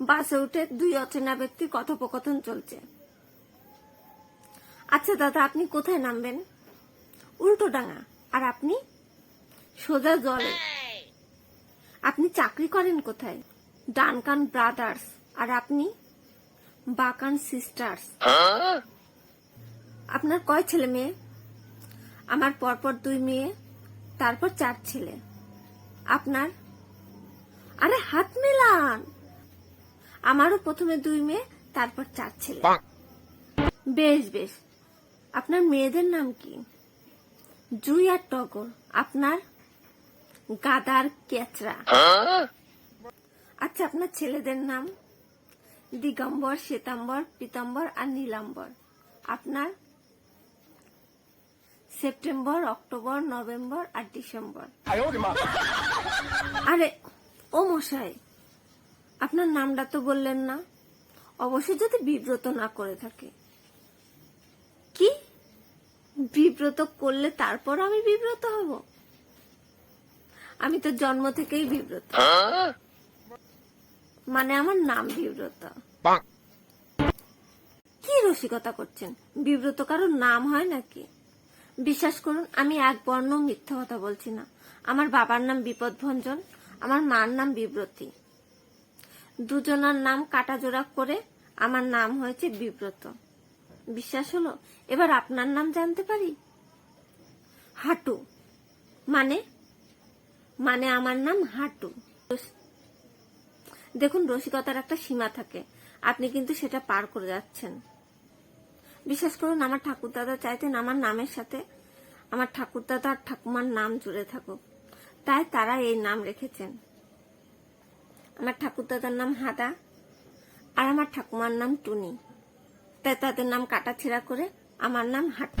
বাসে উঠে দুই অচেনা ব্যক্তি কথোপকথন চলছে। আচ্ছা দাদা, আপনি কোথায় নামবেন? উল্টো ডাঙা। আর আপনি? সোজা জলে। আপনি চাকরি করেন কোথায়? Duncan brothers. আর আপনি? বাকান সিস্টার্স। আপনার কয় ছেলে মেয়ে? আমার পরপর দুই মেয়ে, তারপর চার ছেলে। আপনার? আরে হাত মেলান! আমারও প্রথমে দুই মেয়ে তারপর চার ছেলে। বেশ বেশ। আপনার মেয়েদের নাম কি? জুই আর টগর। আপনার গাদার কেচরা। আচ্ছা আপনার ছেলেদের নাম? দিগম্বর শ্বেতাম্বর পীতাম্বর আর নীলাম্বর। আপনার সেপ্টেম্বর অক্টোবর নভেম্বর আর ডিসেম্বর। আরে ও মশাই আপনার নামটা তো বললেন না। অবশ্যই যদি বিব্রত না করে থাকে। কি? বিব্রত করলে তারপর আমি বিব্রত হব? আমি তো জন্ম থেকেই বিব্রত। মানে আমার নাম বিব্রত। কি রসিকতা করছেন? বিব্রত কারোর নাম হয় নাকি? বিশ্বাস করুন আমি এক বর্ণ মিথ্যা কথা বলছি না। আমার বাবার নাম বিপদ ভঞ্জন আমার মার নাম বিব্রতী। দুজনার নাম কাটাজোড়া করে আমার নাম হয়েছে বিব্রত। বিশ্বাস হলো, এবার আপনার নাম জানতে পারি? হাটু। মানে? মানে আমার নাম হাটু। দেখুন, রসিকতার একটা সীমা থাকে। আপনি কিন্তু সেটা পার করে যাচ্ছেন। বিশ্বাস করুন, আমার ঠাকুরদাদা চাইতেন আমার নামের সাথে আমার ঠাকুরদাদা আর ঠাকুমার নাম জুড়ে থাকুক। তাই তারা এই নাম রেখেছেন। আমার ঠাকুরদাদার নাম হাদা, আর আমার ঠাকুমার নাম টুনি। তাই তাদের নাম কাটাছেড়া করে আমার নাম হাটু